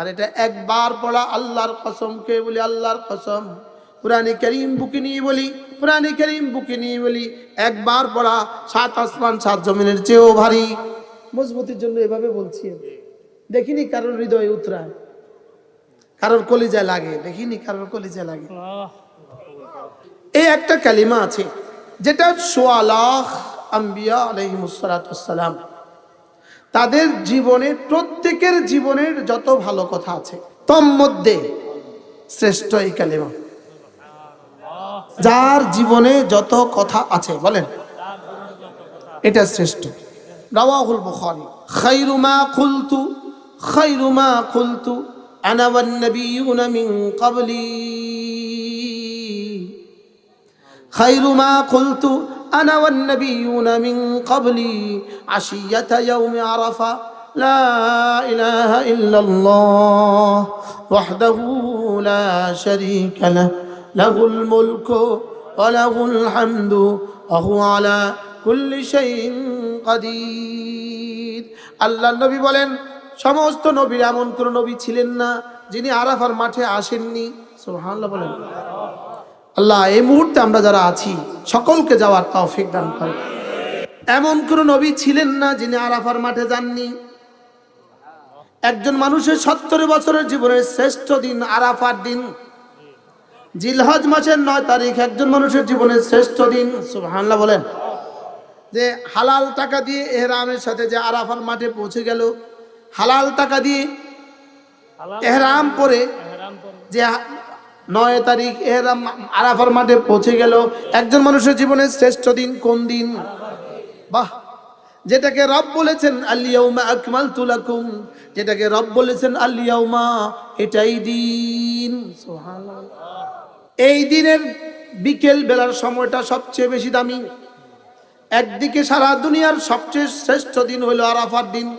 আর এটা একবার পড়া আল্লাহর কসম কে বলি আল্লাহর কসম? পুরানি করিম বুকে নিয়ে বলি পুরানি করিম বুকে নিয়ে বলি একবার পড়া সাত আসমান সাত জমিনের চেয়েও ভারী। মজবুতির জন্য এভাবে বলছি। দেখিনি কারোর হৃদয়ে উতরায়। কারোর কলিজায় লাগে দেখিনি কারোর কলিজায় লাগে। এই একটা কালিমা আছে যেটা সোয়ালাহ আম্বিয়া আলহিমসালাম তাদের জীবনে, প্রত্যেকের জীবনের যত ভালো কথা আছে তন্মধ্যে শ্রেষ্ঠ এই কালিমা। যার জীবনে যত কথা আছে, বলেন, এটা শ্রেষ্ঠ। রাওয়াহুল বুখারী, খাইরু মা কুলতু খাইরু মা কুলতু আনা ওয়ান নাবিয়ুনা মিন ক্বাবলি। খাইরু মা কুলতু أنا والنبيون من قبلي عشية يوم عرفة لا إله إلا الله وحده لا شريك له له الملك وله الحمد وهو على كل شيء قدير আল্লাহ নবী বলেন সমস্ত নবীর এমন কোন নবী ছিলেন না যিনি আরাফার মাঠে আসেননি সুবহানাল্লাহ বলেন আল্লাহ এই মুহূর্তে আমরা যারা আছি সকলকে যাওয়ার তৌফিক দান করে এমন কোন নবী ছিলেন না যিনি আরাফার মাঠে যাননি। একজন মানুষের সত্তর বছরের জীবনের শ্রেষ্ঠ দিন আরাফার দিন। জিলহজ মাসের নয় তারিখ একজন মানুষের জীবনের শ্রেষ্ঠ দিন। সুবহানাল্লাহ বলেন। যে হালাল টাকা দিয়ে এহরামের সাথে যে আরাফার মাঠে পৌঁছে গেল হালাল টাকা দিয়ে এহরাম পরে যে নয় তারিখ এহরাম আরাফার মাঠে পৌঁছে গেল। একজন মানুষের জীবনের শ্রেষ্ঠ দিন কোন দিন? বাহ! যেটাকে রব বলেছেন আলিয়াউমা আকমাল তুলাকুম যেটাকে রব বলেছেন আলিয়াউমা এটাই দিন। এই দিনের বিকেল বেলার সময়টা সবচেয়ে বেশি দামি। একদিকে সারা দুনিয়ার সবচেয়ে শ্রেষ্ঠ দিন হলো আরাফার দিন।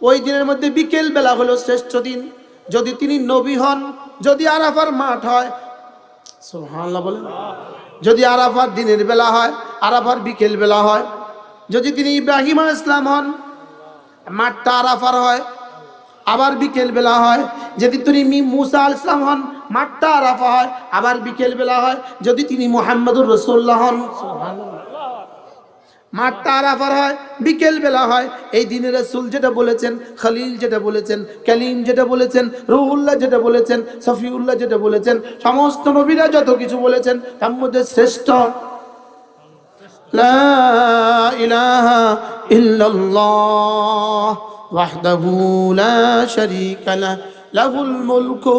ওই দিনের মধ্যে বিকেল বেলা হলো শ্রেষ্ঠ দিন। যদি তিনি নবী হন, যদি আরাফার মাঠ হয়, সুবহানাল্লাহ বলেন যদি আরাফার দিনের বেলা হয়, আরাফার বিকেল বেলা হয়, যদি তিনি ইব্রাহিম ইসলাম হন, মাঠটা আরাফার হয়, আবার বিকেল বেলা হয়, যদি তিনি মুসা আল ইসলাম হন, মাঠটা আরাফা হয়, আবার বিকেল বেলা হয়, যদি তিনি মোহাম্মদুর রসুল্লাহ হন, সুবহানাল্লাহ। মাঠটা আরাফার হয় বিকেল বেলা হয়। এই দিনের রসুল যেটা বলেছেন, খালিল যেটা বলেছেন ক্যালিম যেটা বলেছেন, রুহুল্লাহ যেটা বলেছেন, সফিউল্লাহ যেটা বলেছেন, সমস্ত নবীরা যত কিছু বলেছেন, তার মধ্যে শ্রেষ্ঠ। লা ইলাহা ইল্লাল্লাহ ওয়াহদাহু মুলকু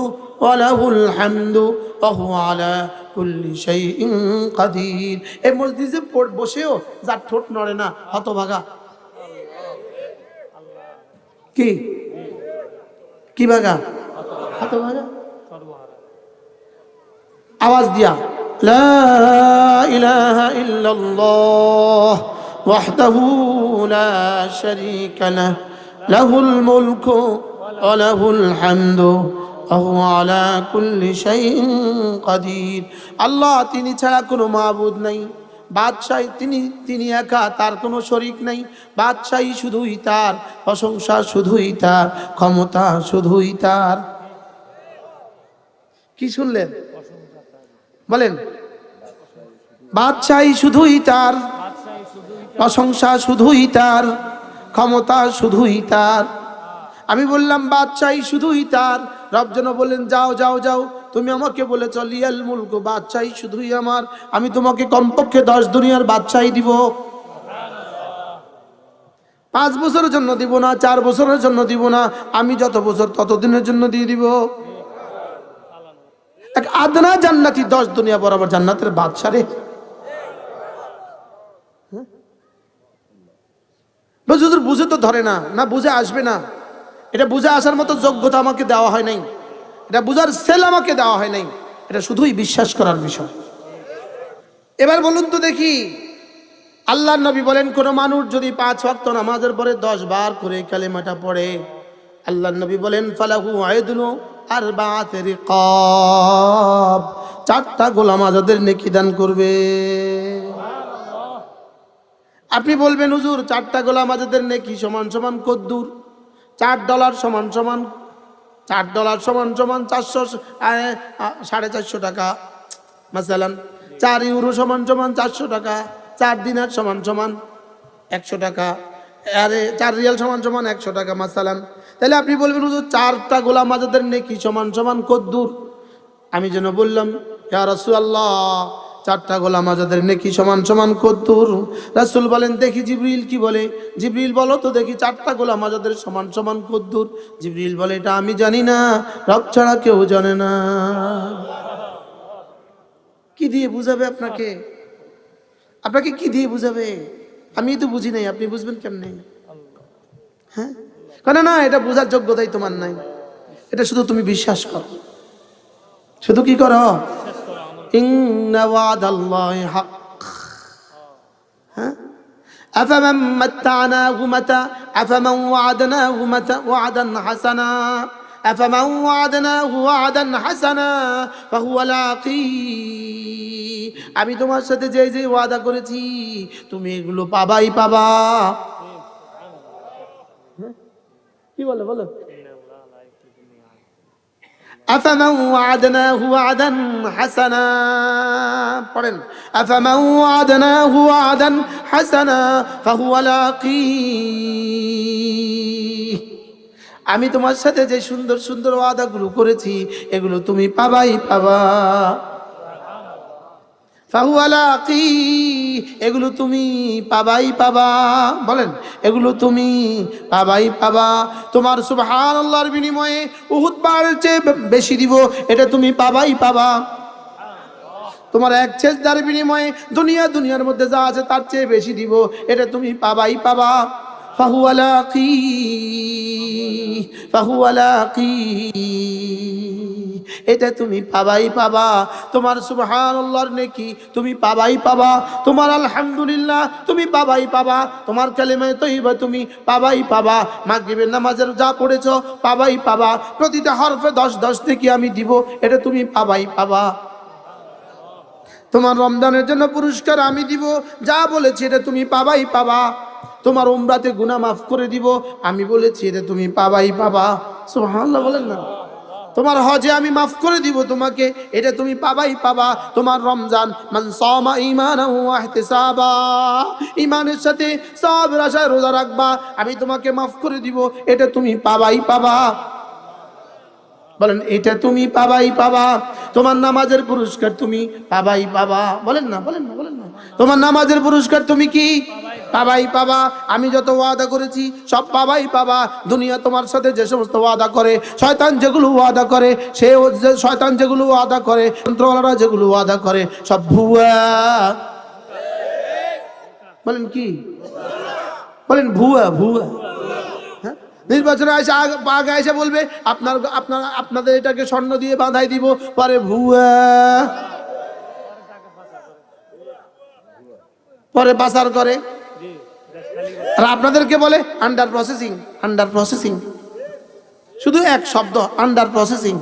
হামদু অহু আলা كل شيء قدير এই মসজিদে পড়- বসেও যার ঠোঁট নড়ে না হতভাগা কি কি ভাগা হতভাগা আওয়াজ দিয়া লা ইলাহা ইল্লাল্লাহ ওয়াহদাহু লা শারীকা লাহ লাহুল মুলকু ওয়া লাহুল আল্লাহ তিনি ছাড়া কোনো মাহবুদ নাই। বাদশাহী তিনি তিনি একা, তার কোনো শরিক নেই। বাদশাহী শুধুই তার, প্রশংসা শুধুই তার, ক্ষমতা শুধুই তার। কি শুনলেন? বলেন। বাদশাহী শুধুই তার, প্রশংসা শুধুই তার, ক্ষমতা শুধুই তার। আমি বললাম, বাদশাহী শুধুই তার রব যেন বললেন, যাও যাও যাও, তুমি আমাকে বলে লিয়াল মুলক, বাদশাহী শুধুই আমার। আমি তোমাকে কমপক্ষে দশ দুনিয়ার বাদশাহী দিব। পাঁচ বছরের জন্য দিব না, চার বছরের জন্য দিব না, আমি যত বছর ততদিনের জন্য দিয়ে দিব। এক আদনা জান্নাতি, দশ দুনিয়া বরাবর জান্নাতের বাদশা রে। হুজুর বুঝে তো ধরে না না বুঝে আসবে না। এটা বুঝে আসার মতো যোগ্যতা আমাকে দেওয়া হয় নাই। এটা বুঝার সেল আমাকে দেওয়া হয় নাই। এটা শুধুই বিশ্বাস করার বিষয়। এবার বলুন তো দেখি আল্লাহ নবী বলেন, কোন মানুষ যদি পাঁচ ওয়াক্ত নামাজের পরে দশ বার করে কালেমাটা পড়ে আল্লাহ নবী বলেন, ফালাহু আয়দুনু আর বাতের কব চারটা গোলাম আজাদের নেকি দান করবে। আপনি বলবেন, হুজুর, চারটা গোলাম আজাদের নেকি সমান সমান কদ্দুর? চার ডলার সমান সমান, চার ডলার সমান সমান চারশো সাড়ে চারশো টাকা, মাসালান। চার ইউরো সমান সমান চারশো টাকা, চার দিনার সমান সমান একশো টাকা, আরে চার রিয়াল সমান সমান একশো টাকা, মাসালান। তাহলে আপনি বলবেন, হুজুর, চারটা গোলাম আজাদের নেকি সমান সমান কদ্দূর? আমি যেন বললাম, ইয়া রাসূলুল্লাহ চারটা গোলাম আজাদের নেকি সমান সমান কদ্দুর। রাসূল বলেন, দেখি জিবরিল কি বলে? জিবরিল, বলো তো দেখি চারটা গোলাম আজাদের সমান সমান কদ্দূর। জিবরিল বলে, এটা আমি জানি না, রব ছাড়া কেউ জানে না। কি দিয়ে বুঝাবে আপনাকে? আপনাকে কি দিয়ে বুঝাবে? আমি তো বুঝি নাই, আপনি বুঝবেন কেমনে? হ্যাঁ? কেন না, এটা বোঝার যোগ্যতাই তোমার নাই। এটা শুধু তুমি বিশ্বাস করো। শুধু কি করো? হ্যাঁ أفمن متعناه متى أفمن وعدناه متى وعدا حسنا أفمن وعدناه وعدا حسنا فهو لاقيه আমি তোমার সাথে যে যে ওয়াদা করেছি তুমি এগুলো পাবাই পাবা হ্যাঁ? কি বলে বলো أفمن وعدناه وعدا حسنا পড়েন أفمن وعدناه وعدا حسنا فهو لاقيه আমি তোমার সাথে যে সুন্দর সুন্দর ওয়াদাগুলো করেছি এগুলো তুমি পাবাই পাবা ফাহুয়ালাকি, এগুলো তুমি পাবাই পাবা। বলেন, এগুলো তুমি পাবাই পাবা। তোমার সুবহান আল্লাহর বিনিময়ে উহুদ পাহাড়ের চেয়ে বেশি দিব, এটা তুমি পাবাই পাবা। তোমার এক ছেজদার বিনিময়ে দুনিয়া দুনিয়ার মধ্যে যা আছে তার চেয়ে বেশি দিব, এটা তুমি পাবাই পাবা। ফাহুয়ালাকি ফাহুয়ালাকি এটা তুমি পাবাই পাবা। তোমার সুবহানাল্লাহর নেকি তুমি পাবাই পাবা। তোমার আলহামদুলিল্লাহ তুমি পাবাই পাবা। তোমার কালেমায়ে তৈবা তুমি পাবাই পাবা। মাগরিবের নামাজের যা পড়েছো পাবাই পাবা। প্রতিটা হরফে দশ দশ থেকে আমি দিব। এটা তুমি পাবাই পাবা। তোমার রমজানের জন্য পুরস্কার আমি দিব। যা বলেছি এটা তুমি পাবাই পাবা। তোমার উমরাতে গুনাহ মাফ করে দিব। আমি বলেছি, এটা তুমি পাবাই পাবা। সুবহানাল্লাহ বলেন না। তোমার হজে আমি মাফ করে দিব তোমাকে, এটা তুমি পাবাই পাবা। তোমার রমজান, মান সামা ইহতিসাবা ঈমানের সাথে সবের আশায় রোজা রাখবা, আমি তোমাকে মাফ করে দিব, এটা তুমি পাবাই পাবা। বলেন, এটা তুমি পাবাই পাবা। তোমার নামাজের পুরস্কার তুমি পাবাই পাবা। বলেন না বলেন না বলেন না। তোমার নামাজের পুরস্কার তুমি কি? পাবাই পাবা আমি যত ওয়াদা করেছি, সব পাবাই পাবা দুনিয়া তোমার সাথে যে সমস্ত ওয়াদা করে, শয়তান যেগুলো ওয়াদা করে সে শয়তান যেগুলো ওয়াদা করে, যন্ত্রওয়ালারা যেগুলো ওয়াদা করে, সব ভুয়া। বলেন কি? বলেন ভুয়া ভুয়া। হ্যাঁ? নির্বাচনে আগ- আগে এসে বলবে, আপনার আপনার, আপনাদের এটাকে স্বর্ণ দিয়ে বাঁধাই দিব, পরে ভুয়া। পরে পাচার করে। আর আপনাদেরকে বলে আন্ডার প্রসেসিং আন্ডার প্রসেসিং শুধু এক শব্দ আন্ডার প্রসেসিং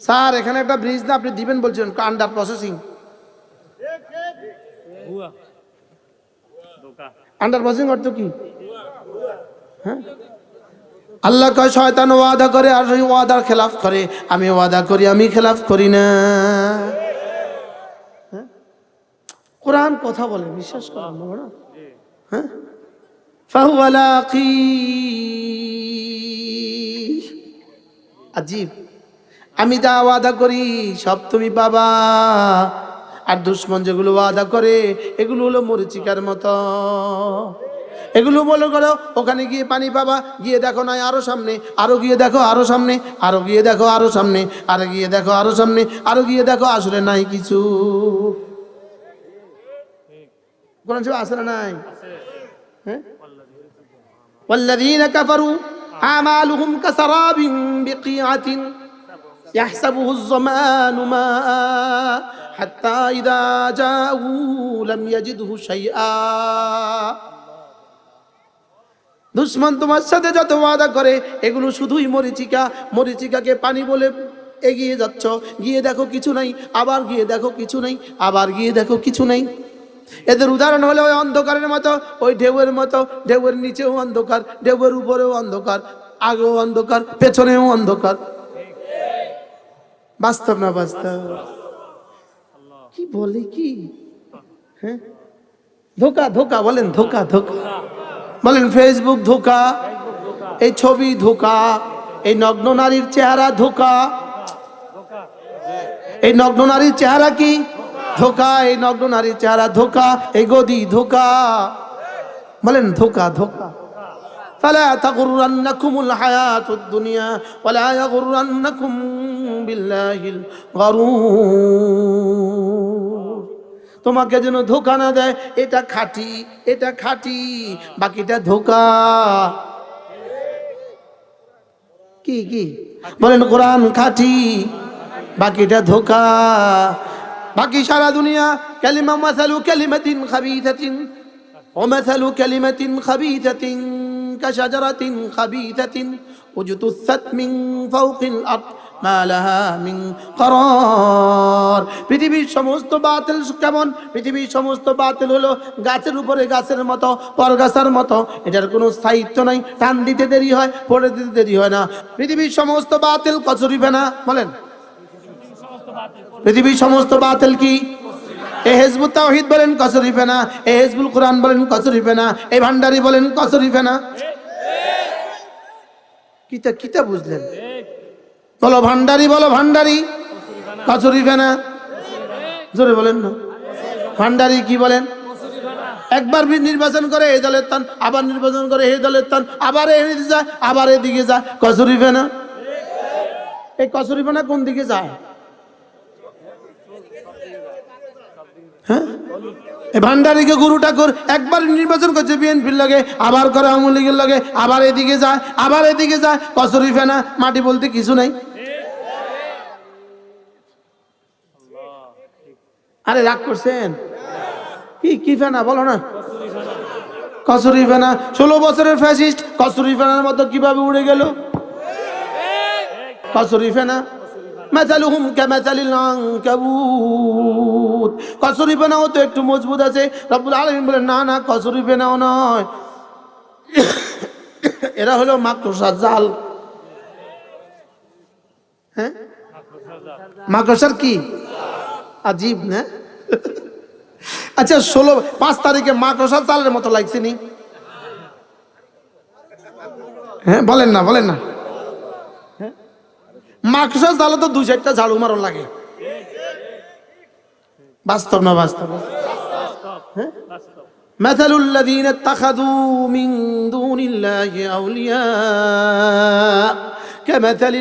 স্যার, এখানে একটা ব্রিজ না, আপনি দিবেন বলছিলেন আন্ডার প্রসেসিং আন্ডার প্রসেসিং অর্থ কি? হ্যাঁ? আল্লাহ কয়, শয়তান ওয়াদা করে আর ওই ওয়াদার খেলাফ করে। আমি ওয়াদা করি, আমি খেলাফ করি না। হ্যাঁ? কোরআন কথা বলে, বিশ্বাস করেন না। হ্যাঁ? আজীব। আমি যা ওয়াদা করি, সব তুমি বাবা আর দুশ্মন যেগুলো ওয়াদা করে, এগুলো হলো মরিচিকার মতো। এগুলো বলে করো ওখানে গিয়ে পানি পাবা, গিয়ে দেখো নয় আরও সামনে আরও গিয়ে দেখো আরও সামনে আরও গিয়ে দেখো আরও সামনে, আরও গিয়ে দেখো, আরও সামনে আরও গিয়ে দেখো, আসলে নাই কিছু। কোন আছে না নাই হ্যাঁ والذين كفروا أعمالهم كسراب بقيعة يحسبه الظمآن ماء حتى إذا جاءه لم يجده شيئا দুশ্মন তোমার সাথে যত ওয়াদা করে এগুলো শুধুই মরিচিকা মরিচিকাকে পানি বলে এগিয়ে যাচ্ছ গিয়ে দেখো কিছু নাই আবার গিয়ে দেখো কিছু নাই আবার গিয়ে দেখো কিছু নাই এদের উদাহরণ হলো ওই অন্ধকারের মতো, ওই ঢেউয়ের মতো, ঢেউয়ের নিচেও অন্ধকার, ঢেউয়ের উপরেও অন্ধকার, আগেও অন্ধকার, পেছনেও অন্ধকার। বাস্তব না বাস্তব? কি বলে কি? হ্যাঁ? ধোকা ধোকা, বলেন ধোকা ধোকা। বলেন ফেসবুক ধোকা, এই ছবি ধোকা, এই নগ্ন নারীর চেহারা ধোকা। এই নগ্ন নারীর চেহারা কি? ধোকা এই নগ্ন নারীর চেহারা ধোকা এই গদি ধোকা বলেন ধোকা ধোকা فلا تغرنكم الحياة الدنيا ولا يغرنكم بالله الغرور তোমাকে যেন ধোকা না দেয় এটা খাঁটি এটা খাঁটি বাকিটা ধোকা কি কি বলেন কোরআন খাঁটি বাকিটা ধোকা বাকি সারা দুনিয়া কালিমা মাসালু কালিমাতিন খাবিথাতিন ومثل كلمة خبيثة كشجرة خبيثة اجتثت من فوق الأرض ما لها من قرار পৃথিবীর সমস্ত বাতিল কেমন পৃথিবীর সমস্ত বাতিল হলো গাছের উপরে গাছের মতো পরগাছার মতো এটার কোনো স্থায়িত্ব নাই টান দিতে দেরি হয় পড়ে দিতে দেরি হয় না পৃথিবীর সমস্ত বাতিল কচুরিবে না বলেন পৃথিবীর সমস্ত বাতিল কি? এ হেজবুল তাওহিদ বলেন কসরিফে না? এ হেজবুল কোরআন বলেন কসরিফে না? এই ভান্ডারি বলেন কসরিফে না? কিতা কিতা বুঝলেন? বলো ভান্ডারি বলো ভান্ডারি। কসরিফে না? জোরে বলেন না। ভান্ডারি কি বলেন? একবার নির্বাচন করে এই দলের তান, আবার নির্বাচন করে এই দলের তান, আবার এদিকে যায় আবার এদিকে যায় কসরিফে ফেনা এই কসরিফে ফেনা কোন দিকে যায়? হ্যাঁ? ভান্ডারিকে গুরু ঠাকুর একবার নির্বাচন করছে বিএনপির লাগে, আবার করে আওয়ামী লীগের লাগে, আবার এদিকে যায়, আবার এদিকে যায়, কচুরি ফেনা, মাটি বলতে কিছু নাই। আরে রাগ করছেন? কি কি ফেনা বলো না। কচুরি ফেনা, ষোলো বছরের ফ্যাসিস্ট কচুরি ফেনার মতো কীভাবে উড়ে গেল? কচুরি ফেনা। মাসালুহুম কামাসালিল আনকাবুত। কসরি বানাও তো একটু মজবুত আছে। রব্বুল আলামিন বলেন, না না, কসরি বানাও নয়। এরা হলো মাকড়সার জাল। হ্যাঁ? মাকড়সার কি? আজীব, না? আচ্ছা ষোলো, পাঁচ তারিখে মাকড়সার চালের মতো লাগছে নি? হ্যাঁ বলেন না বলেন না। মাকড়সার জালে তো দুই চারটা ঝাড়ু মারন লাগে বাস্তব না বাস্তব হ্যাঁ বাস্তব مثل الذين اتخذوا من دون الله أولياء كمثل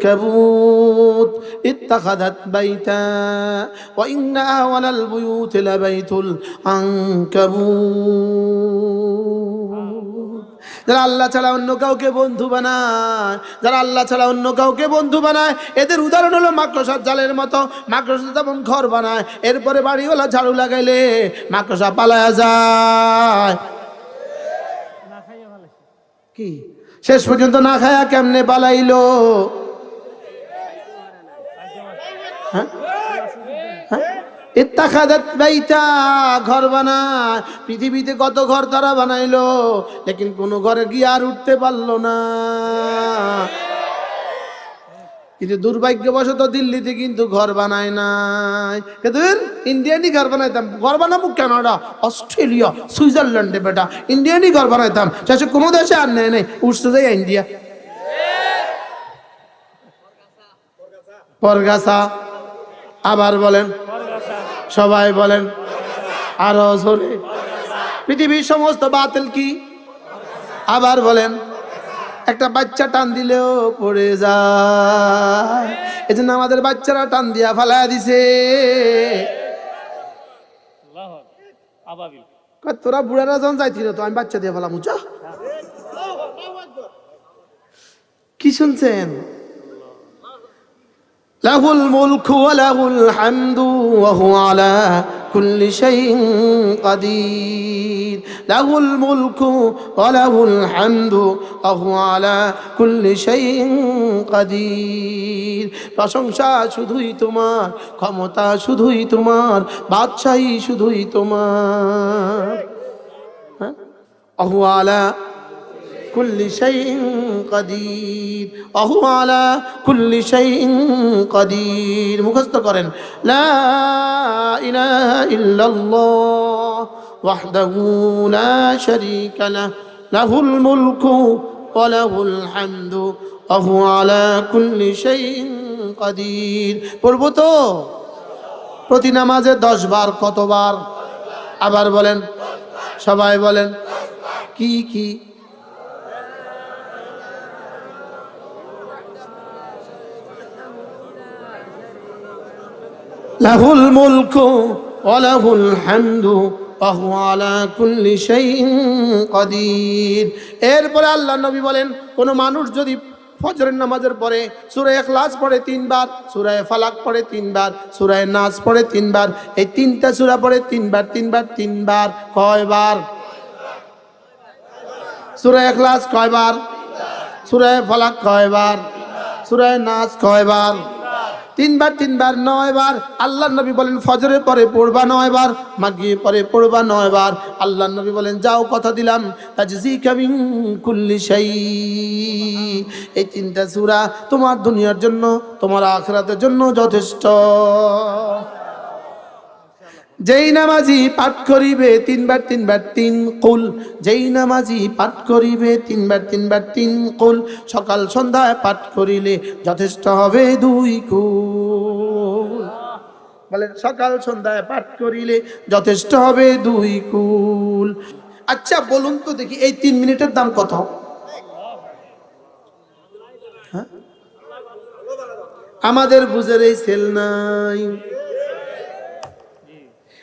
العنكبوت اتخذت بيتا وإن أول البيوت لبيت العنكبوت যারা আল্লাহ ছাড়া অন্য কাউকে বন্ধু বানায় যারা আল্লাহ ছাড়া অন্য কাউকে বন্ধু বানায় এদের উদাহরণ হলো মাকড়সার জালের মতো। মাকড়সা যেমন ঘর বানায় এরপরে বাড়িওয়ালা ঝাড়ু লাগাইলে মাকড়সা পালায়া যায়। কি? শেষ পর্যন্ত না খায়া কেমনে পালাইলো হ্যাঁ হ্যাঁ? ইত্তাখাদাত বাইতা, ঘর বানায়। পৃথিবীতে কত ঘর তারা বানাইলো, লেকিন কোনো ঘরে গিয়ে আর উঠতে পারল না। কিন্তু দুর্ভাগ্যবশত দিল্লিতে কিন্তু ঘর বানায় নাই। কিন্তু ইন্ডিয়ানই ঘর বানাইতাম। ঘর বানাবো কানাডা অস্ট্রেলিয়া, সুইজারল্যান্ডে বেটা। ইন্ডিয়ানই ঘর বানাইতাম। শেষে কোনো দেশে আর নেই নেই। উঠতে যাই ইন্ডিয়া। পরগাছা। আবার বলেন সবাই বলেন আরও জোরে। পৃথিবীর সমস্ত বাতিল কি? আবার বলেন, একটা বাচ্চা টান দিলেও পড়ে যায়। এই জন্য আমাদের বাচ্চারা টান দিয়া ফালা দিছে। তোরা বুড়ারা যখন যাইছিল তো, আমি বাচ্চা দিয়ে ফেলাম উচা কি শুনছেন? লাহুল মুলকু লাহুল হামদু ওহু আলা কুল্লি শাইইন কাদির। লাহুল মুলকু লাহুল হামদু ওহু আলা কুল্লি শাইইন কাদির। প্রশংসা শুধুই তোমার, ক্ষমতা শুধুই তোমার, বাদশাহী শুধুই তোমার। হ্যাঁ? অহু আলা কুল্লি শাইইন কাদির। অহু আলা কুল্লি শাইইন কাদির। মুখস্থ করেন اله الا الله وحده لا شريك له له الملك وله الحمد وهو على كل شيء قدير পড়ব প্রতি নামাজে দশ বার কতবার? আবার বলেন, সবাই বলেন, কি কি? লাহুল মুলকু ওয়া লাহুল হামদু ওয়াহু আলা কুল্লি এরপরে আল্লাহ নবী বলেন, কোন মানুষ যদি ফজরের নামাজের পরে সূরা ইখলাস পড়ে তিনবার, সূরা ফালাক পড়ে তিনবার সুরায় নাচ পড়ে তিনবার, এই তিনটা সূরা পড়ে তিনবার তিনবার তিনবার, কয়বার? সূরা ইখলাস কয়বার? সূরা ফালাক কয়বার? সূরা নাচ কয়বার? তিনবার তিনবার, নয়বার। আল্লাহ নবী বলেন, ফজরের পরে পড়বা নয়বার মাগিয়ে পরে পড়বা নয়বার। আল্লাহ নবী বলেন, যাও, কথা দিলাম। কুল্লি শাই এই তিনটা সুরা তোমার দুনিয়ার জন্য, তোমার আখরাতের জন্য যথেষ্ট। যেই নামাজি পাঠ করিবে তিনবার তিনবার, তিন কুল। যেই নামাজি পাঠ করিবে তিনবার তিনবার, তিন কুল। সকাল, সন্ধ্যায় পাঠ করিলে যথেষ্ট হবে দুই কুল। বলেন, সকাল, সন্ধ্যায় পাঠ করিলে যথেষ্ট হবে দুই কুল। আচ্ছা বলুন তো দেখি, এই তিন মিনিটের দাম কত? হ্যাঁ? আমাদের বুঝের এই সেল নাই।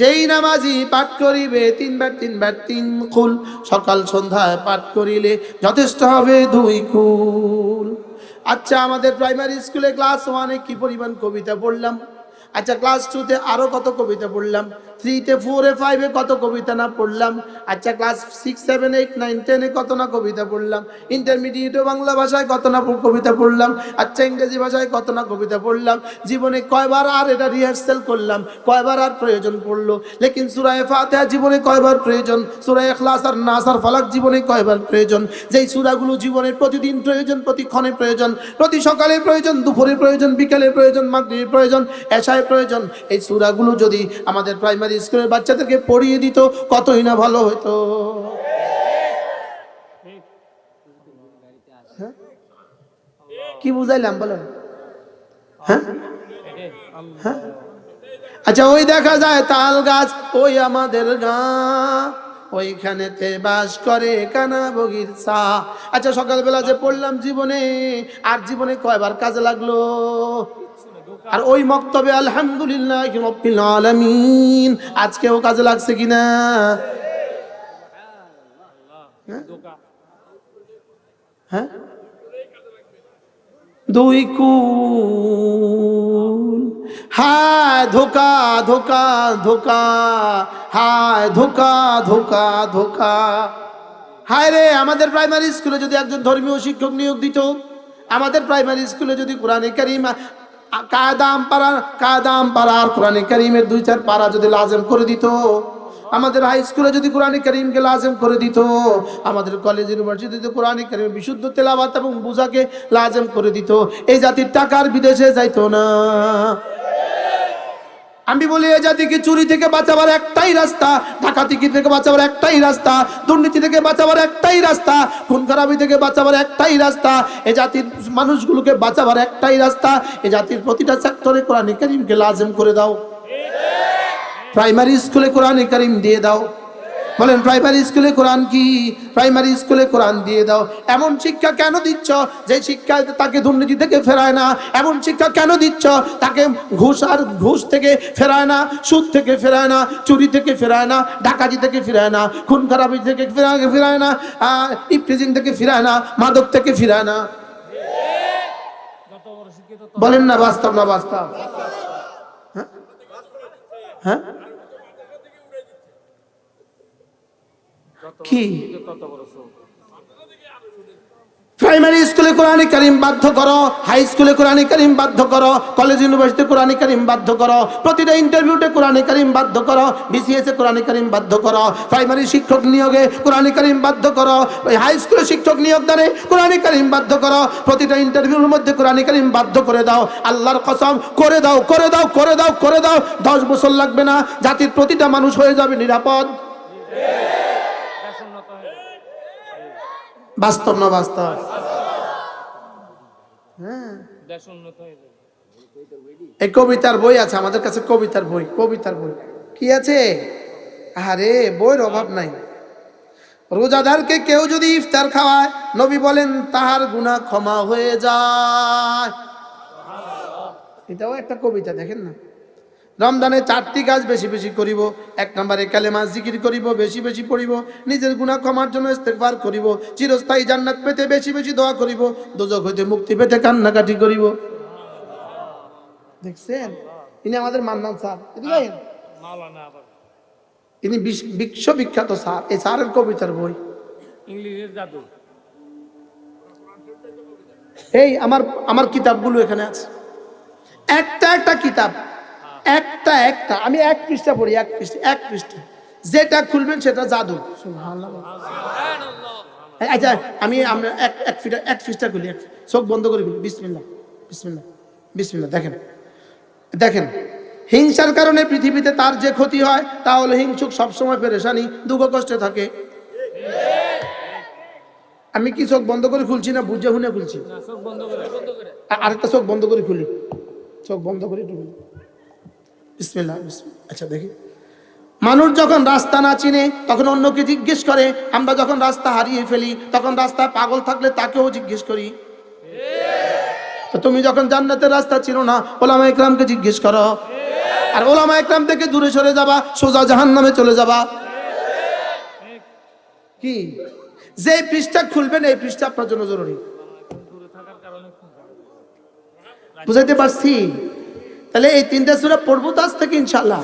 যেই নামাজি পাঠ করিবে, তিনবার তিনবার তিন কুল। সকাল সন্ধ্যায় পাঠ করিলে যথেষ্ট হবে দুই কুল। আচ্ছা আমাদের প্রাইমারি স্কুলে ক্লাস ওয়ানে কি পরিমাণ কবিতা পড়লাম? আচ্ছা ক্লাস টুতে আরও কত কবিতা পড়লাম? থ্রিতে ফোরে ফাইভে কত কবিতা না পড়লাম? আচ্ছা class six seven eight nine টেনে কত না কবিতা পড়লাম? ইন্টারমিডিয়েটে বাংলা ভাষায় কত না কবিতা পড়লাম? আচ্ছা ইংরেজি ভাষায় কত না কবিতা পড়লাম? জীবনে কয়বার আর এটা রিহার্সেল করলাম? কয়বার আর প্রয়োজন পড়ল? লেকিন সুরায় ফাতেহা জীবনে কয়বার প্রয়োজন? সুরায় এখলাস আর নাস আর ফালাক জীবনে কয়বার প্রয়োজন? যেই সুরাগুলো জীবনের প্রতিদিন প্রয়োজন, প্রতিক্ষণে প্রয়োজন, প্রতি সকালে প্রয়োজন, দুপুরে প্রয়োজন, বিকেলে প্রয়োজন, মাগরিবে প্রয়োজন, এশায় প্রয়োজন, এই সুরাগুলো যদি আমাদের প্রাইমারি স্কুলের বাচ্চাদেরকে পড়িয়ে দিত, কতই না ভালো হতো হ্যাঁ? কি বুঝাইলাম, বলেন। হ্যাঁ? হ্যাঁ? আচ্ছা ওই দেখা যায় তাল গাছ, ওই আমাদের গা। ওইখানেতে বাস করে কানা বগির চা। আচ্ছা সকালবেলা যে পড়লাম জীবনে, আর জীবনে কয়বার কাজে লাগল? আর ওই মক্তবে আলহামদুলিল্লাহ আজকেও কাজে লাগছে কিনা? হ্যাঁ? দুই কুল। হায় ধোকা ধোকা ধোকা। হায় ধোকা ধোকা ধোকা। হায় রে, আমাদের প্রাইমারি স্কুলে যদি একজন ধর্মীয় শিক্ষক নিয়োগ দিত, আমাদের প্রাইমারি স্কুলে যদি কোরআনে কারিম কায়দাম পাড়া কায়দাম পাড়ার কোরআনে কারিমের দুই চার পাড়া যদি লাজেম করে দিত, আমাদের হাই স্কুলে যদি কোরআন করিমকে লাজেম করে দিত, আমাদের কলেজ ইউনিভার্সিটিতে কোরআন করিম বিশুদ্ধ তেলাবাত এবং বুঝাকে লাজেম করে দিত, এই জাতির টাকার বিদেশে যাইতো না। আমি বলি এই জাতিকে চুরি থেকে বাঁচাবার একটাই রাস্তা? ডাকাতি থেকে বাঁচাবার একটাই রাস্তা? দুর্নীতি থেকে বাঁচাবার একটাই রাস্তা? খুন খারাপি থেকে বাঁচাবার একটাই রাস্তা? এ জাতির মানুষগুলোকে বাঁচাবার একটাই রাস্তা? এ জাতির প্রতিটা সেক্টরে কোরআন করিমকে লাজেম করে দাও। প্রাইমারি স্কুলে কোরআন কারিম দিয়ে দাও। বলেন, প্রাইমারি স্কুলে কোরআন কি? প্রাইমারি স্কুলে কোরআন দিয়ে দাও। এমন শিক্ষা কেন দিচ্ছ? যে শিক্ষা তাকে দুর্নীতি থেকে ফেরায় না। এমন শিক্ষা কেন দিচ্ছ? তাকে ঘুষ আর ঘুষ থেকে ফেরায় না, সুদ থেকে ফেরায় না, চুরি থেকে ফেরায় না, ডাকাতি থেকে ফেরায় না খুন খারাপি থেকে ফেরায় ফেরায় না ইফটিজিং থেকে ফিরায় না, মাদক থেকে ফিরায় না। বলেন না, বাস্তব না বাস্তব? হ্যাঁ? যত কি? প্রাইমারি স্কুলে কোরআনী কারিম বাধ্য করো হাই স্কুলে কোরআনী কারিম বাধ্য করো কলেজ ইউনিভার্সিটি কোরআনী কারিম বাধ্য করো, প্রতিটা ইন্টারভিউতে কোরআনী কারিম বাধ্য করো বিসিএস কোরআনী কারিম বাধ্য করো প্রাইমারি শিক্ষক নিয়োগে কোরআনী কারিম বাধ্য করো হাই স্কুলে শিক্ষক নিয়োগ দানে কোরআনী কারিম বাধ্য করো, প্রতিটা ইন্টারভিউর মধ্যে কোরআনী কারিম বাধ্য করে দাও, আল্লাহর কসম, করে দাও করে দাও করে দাও করে দাও, দশ বছর লাগবে না, জাতির প্রতিটা মানুষ হয়ে যাবে নিরাপদ। যাবে বাস্তব না বাস্তব? হ্যাঁ। এই কবিতার বই আছে, আমাদের কাছে কবিতার বই কবিতার বই। কি আছে? আরে বইয়ের অভাব নাই। রোজাদারকে কেউ যদি ইফতার খাওয়ায়, নবী বলেন, তাহার গুনাহ ক্ষমা হয়ে যায়। এটাও একটা কবিতা, দেখেন না? রমজানে চারটি কাজ বেশি বেশি করিব। এক নম্বরে কালেমা জিকির করিব বেশি বেশি পড়িব। নিজের গুনাহ ক্ষমার জন্য ইস্তেগফার করিব। চিরস্থায়ী জান্নাত পেতে বেশি বেশি দোয়া করিব। দোজখ হইতে মুক্তি পেতে কান্নাকাটি করিব। দেখছেন? ইনি আমাদের মান্নান স্যার। ইনি বিশ্ব- বিশ্ববিখ্যাত স্যার। এই স্যারের কবিতার বই। ইংলিশের জাদু। এই আমার আমার কিতাবগুলো এখানে আছে। একটা একটা কিতাব। একটা একটা। আমি এক পৃষ্ঠা পড়ি এক পৃষ্ঠা এক পৃষ্ঠা। যেটা খুলবেন সেটা জাদু। আচ্ছা আমি আমরা এক এক ফিটা এক পৃষ্ঠা খুলি এক চোখ বন্ধ করে খুলি। বিসমিল্লাহ বিসমিল্লাহ বিসমিল্লাহ। দেখেন দেখেন। হিংসার কারণে পৃথিবীতে তার যে ক্ষতি হয় তাহলে হিংসুক সবসময় পেরেশানি দুঃখ কষ্টে থাকে। আমি কি চোখ বন্ধ করে খুলছি না বুঝে শুনে খুলছি? আরেকটা চোখ বন্ধ করে খুলি। চোখ বন্ধ করে একটু খুলি। আচ্ছা দেখি। মানুষ যখন রাস্তা না চিনে, তখন অন্যকে জিজ্ঞেস করে, আমরা যখন রাস্তা হারিয়ে ফেলি, তখন রাস্তায় পাগল থাকলে তাকেও জিজ্ঞেস করি। তো তুমি যখন জান্নাতের রাস্তা চিনো না, ওলামা ইকরামকে জিজ্ঞেস করো। আর ওলামা ইকরাম থেকে দূরে সরে যাবা, সোজা জাহান নামে চলে যাবা। কি? যে পৃষ্ঠা খুলবেন এই পৃষ্ঠা আপনার জন্য জরুরি। বুঝাইতে পারছি? তাহলে এই তিনটা সুরা পড়ব তো আজ থেকে ইনশাল্লাহ